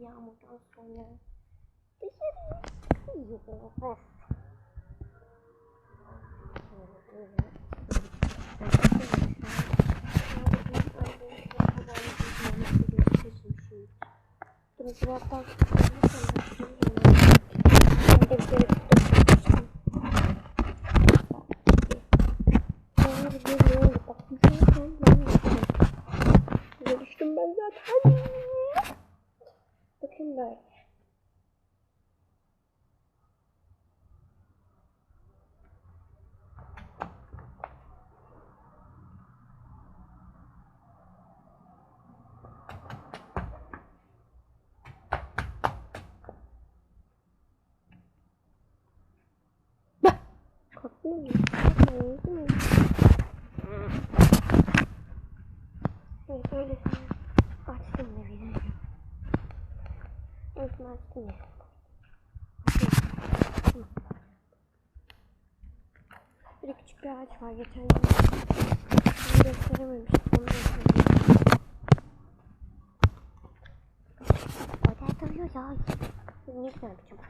yağmurdan sonra. Dışarı çıkıyoruz. Daha Timber. Wait, throw this in. Oh, it's you. Öylesine açtım ya. Bir küçük bir ağaç var geçen gün. Onu gösterememiştim. Onu göstereyim. Orada duruyor ya. Ne güzel bir çabuk.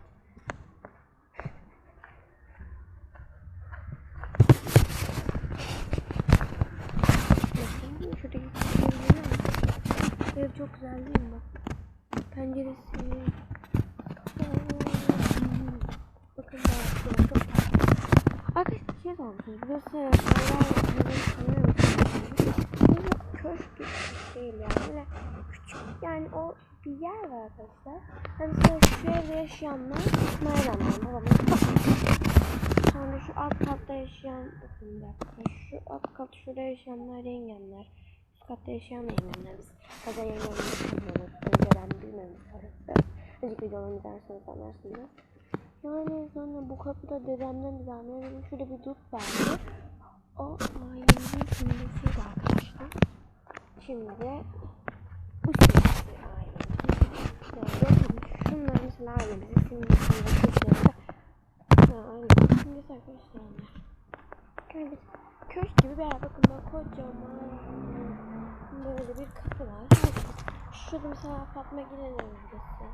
Bakın şuradaki çiçekleri Ev çok güzel değil mi. Penceresi. Bakın daha çok. Arkadaşlar bir şey sormuşsunuz. Burası Sarıyer Bu köşk gibi bir şey değil yani. Böyle küçük yani o bir yer var arkadaşlar. Hani mesela şu evde yaşayanlar İsmail amcam babamın Sonra şu alt katta yaşayan bakın bir. Şu alt kat şurada yaşayanlar yengemler. Üst katta yaşayan yengemler biz. Kaza yengemler Önceden bilmemiz orası. Önceki videolarını izlerseniz anlarsınız. Yani sonra bu kapıda dedemden dedim şurada bir dut vardı. O ailemizin simgesiydi arkadaşlar. Şimdi bu simgesi ailemizin. Şunlar mesela ailemizin simgesiydi. Köşede aynen. Şimdi arkadaşlar onlar. Böyle köşk gibi bir yer. Bakın böyle kocaman böyle bir kapı var. Şurada mesela Fatma Gül'ün evi burası.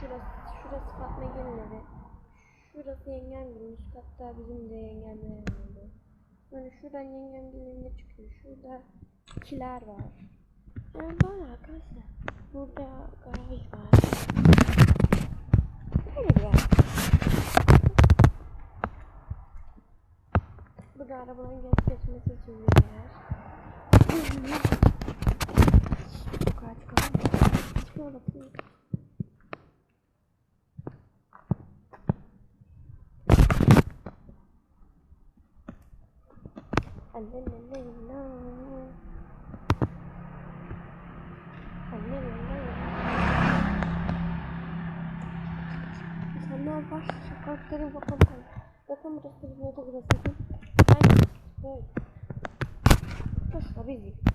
Şurası, şurası Fatma Gül'ün evi. Şurası yengem Gül'ün. Üst katta bizim de yengemler evi. Böyle şuradan yengem Gül'ün çıkıyor. Şurada kiler var. Yani böyle arkadaşlar. Burada garaj var. Böyle bir yer. Burada arabaların gelip geçmesi için bir yer. Annenenenna. Annenenenna. İnsanlar var. Sokakların bakalım. Bakın burası bizim yatak odası. Ben böyle. Burası da bizim.